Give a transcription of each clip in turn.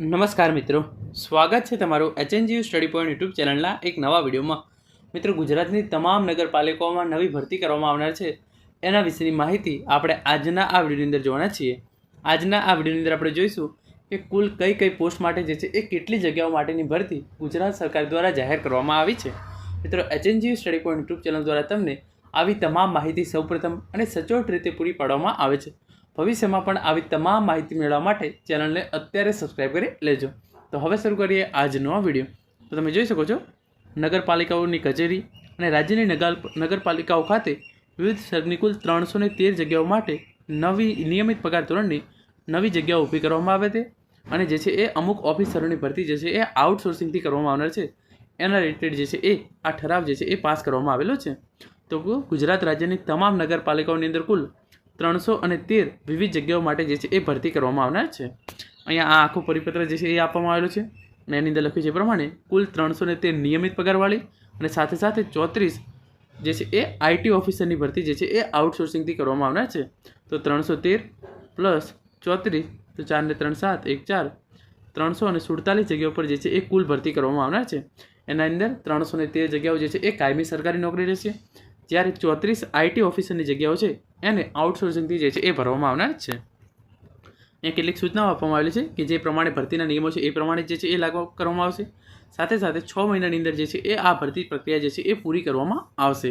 નમસ્કાર મિત્રો. સ્વાગત છે તમારું એચએનજીયુ સ્ટડી પોઈન્ટ યુટ્યુબ ચેનલના એક નવા વિડીયોમાં. મિત્રો, ગુજરાતની તમામ નગરપાલિકાઓમાં નવી ભરતી કરવામાં આવનાર છે. એના વિશેની માહિતી આપણે આજના આ વિડીયોની અંદર જોવાના છીએ. આજના આ વિડીયોની અંદર આપણે જોઈશું કે કુલ કઈ કઈ પોસ્ટ માટે જે છે એ કેટલી જગ્યાઓ માટેની ભરતી ગુજરાત સરકાર દ્વારા જાહેર કરવામાં આવી છે. મિત્રો HNGU study point YouTube channel દ્વારા તમને આવી તમામ માહિતી સૌપ્રથમ અને સચોટ રીતે પૂરી પાડવામાં આવે છે. ભવિષ્યમાં પણ આવી તમામ માહિતી મેળવવા માટે ચેનલને અત્યારે સબસ્ક્રાઈબ કરી લેજો. તો હવે શરૂ કરીએ આજનો આ વીડિયો. તો તમે જોઈ શકો છો, નગરપાલિકાઓની કચેરી અને રાજ્યની નગર નગરપાલિકાઓ ખાતે વિવિધ સર્ગની કુલ ત્રણસો ને તેર જગ્યાઓ માટે નવી નિયમિત પગાર ધોરણની નવી જગ્યાઓ ઊભી કરવામાં આવે છે. અને જે છે એ અમુક ઓફિસરોની ભરતી જે છે એ આઉટસોર્સિંગથી કરવામાં આવનાર છે. એના રિલેટેડ જે છે એ આ ઠરાવ જે છે એ પાસ કરવામાં આવેલો છે. તો ગુજરાત રાજ્યની તમામ નગરપાલિકાઓની અંદર કુલ ત્રણસો અને તેર વિવિધ જગ્યાઓ માટે જે છે એ ભરતી કરવામાં આવનાર છે. અહીંયા આ આખું પરિપત્ર જે છે એ આપવામાં આવેલું છે. અને એની અંદર લખ્યું છે પ્રમાણે કુલ ત્રણસો ને તેર નિયમિત પગારવાળી અને સાથે સાથે ચોત્રીસ જે છે એ આઈટી ઓફિસરની ભરતી જે છે એ આઉટસોર્સિંગથી કરવામાં આવનાર છે. તો ત્રણસો તેર પ્લસ ચોત્રીસ, તો ચાર ને ત્રણ સાત, એક ચાર, ત્રણસો અને સુડતાલીસ જગ્યાઓ પર જે છે એ કુલ ભરતી કરવામાં આવનાર છે. એના અંદર ત્રણસો ને તેર જગ્યાઓ જે છે એ કાયમી સરકારી નોકરી રહેશે. જ્યારે ચોત્રીસ આઈટી ઓફિસરની જગ્યાઓ છે, એને આઉટસોર્સિંગથી જે છે, એ ભરવામાં આવનાર છે. અહીંયા કેટલીક સૂચનાઓ આપવામાં આવેલી છે કે જે પ્રમાણે ભરતીના નિયમો છે, એ પ્રમાણે જે છે, એ લાગુ કરવામાં આવશે. સાથે સાથે છ મહિનાની અંદર જે છે, એ આ ભરતી પ્રક્રિયા જે છે, એ પૂરી કરવામાં આવશે.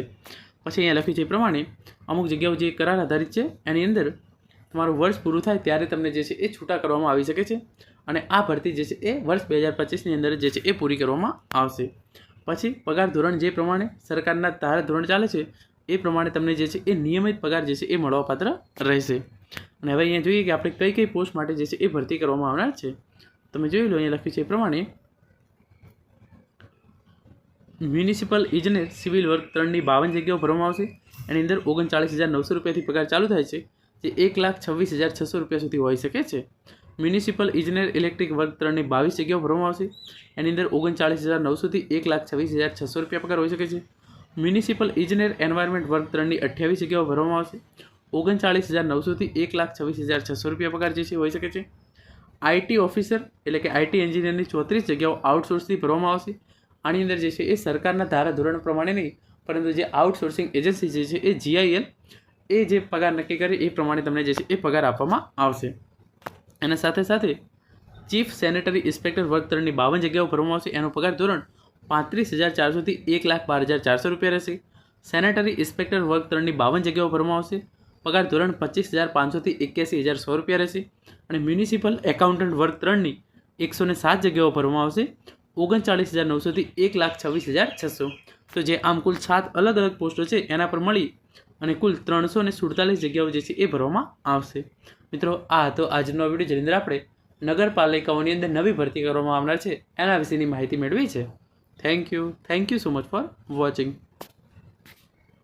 પછી અહીંયા લખ્યું છે એ પ્રમાણે, અમુક જગ્યાઓ જે કરાર આધારિત છે, એની અંદર તમારું વર્ષ પૂરું થાય ત્યારે તમને જે છે, એ છૂટા કરવામાં આવી શકે છે અને આ ભરતી જે છે, એ વર્ષ બે હજાર પચીસની અંદર જે છે, એ પૂરી કરવામાં આવશે. પછી પગાર ધોરણ જે પ્રમાણે સરકારના ધારા ધોરણ ચાલે છે, એ પ્રમાણે તમને જે છે એ નિયમિત પગાર જે છે એ મળવાપાત્ર રહેશે. અને હવે અહીંયા જોઈએ કે આપણે કઈ કઈ પોસ્ટ માટે જે છે એ ભરતી કરવામાં આવનાર છે. તમે જોઈ લો અહીંયા લખ્યું છે એ પ્રમાણે, મ્યુનિસિપલ ઇજનેર સિવિલ વર્ક ત્રણની બાવન જગ્યાઓ ભરવામાં આવશે. એની અંદર ઓગણચાળીસ હજાર નવસો રૂપિયાથી પગાર ચાલુ થાય છે, જે એક લાખ છવ્વીસ હજાર છસો રૂપિયા સુધી હોઈ શકે છે. મ્યુનિસિપલ ઇજનેર ઇલેક્ટ્રિક વર્ક ત્રણની બાવીસ જગ્યાઓ ભરવામાં આવશે. એની અંદર ઓગણચાળીસ હજાર નવસોથી એક લાખ છવ્વીસ હજાર છસો રૂપિયા પગાર હોઈ શકે છે. મ્યુનિસિપલ ઇજનેર એન્વાયરમેન્ટ વર્ક ત્રણની અઠ્યાવીસ જગ્યાઓ ભરવામાં આવશે. ઓગણચાળીસ હજાર નવસોથી એક લાખ છવ્વીસ હજાર છસો રૂપિયા પગાર જે છે હોઈ શકે છે. આઈટી ઓફિસર એટલે કે આઈટી એન્જિનિયરની ચોત્રીસ જગ્યાઓ આઉટસોર્સથી ભરવામાં આવશે. આની અંદર જે છે એ સરકારના ધારા ધોરણ પ્રમાણે નહીં, પરંતુ જે આઉટસોર્સિંગ એજન્સી જે છે એ જીઆઈએલ, એ જે પગાર નક્કી કરે એ પ્રમાણે તમને જે છે એ પગાર આપવામાં આવશે. એના સાથે સાથે ચીફ સેનેટરી ઇન્સ્પેક્ટર વર્ગ ત્રણની બાવન જગ્યાઓ ભરવામાં આવશે. એનો પગાર ધોરણ પાંત્રીસ હજાર ચારસોથી એક લાખ બાર હજાર ચારસો રૂપિયા રહેશે. સેનેટરી ઇન્સ્પેક્ટર વર્ગ ત્રણની બાવન જગ્યાઓ ભરવામાં આવશે. પગાર ધોરણ પચીસ હજાર પાંચસોથી એક્યાસી હજાર સો રૂપિયા રહેશે. અને મ્યુનિસિપલ એકાઉન્ટન્ટ વર્ગ ત્રણની એકસો ને સાત જગ્યાઓ ભરવામાં આવશે. ઓગણચાળીસ હજાર નવસોથી એક લાખ છવ્વીસ હજાર છસો. તો જે આમ કુલ સાત અલગ અલગ પોસ્ટો છે, એના પર મળી અને કુલ ત્રણસો ને સુડતાલીસ જગ્યાઓ જે છે એ ભરવામાં આવશે. મિત્રો, આ હતો આજનો વીડિયો જેની અંદર આપણે નગરપાલિકાઓની અંદર નવી ભરતી કરવામાં આવનાર છે. એના વિશેની માહિતી મેળવી છે. Thank you thank you so much for watching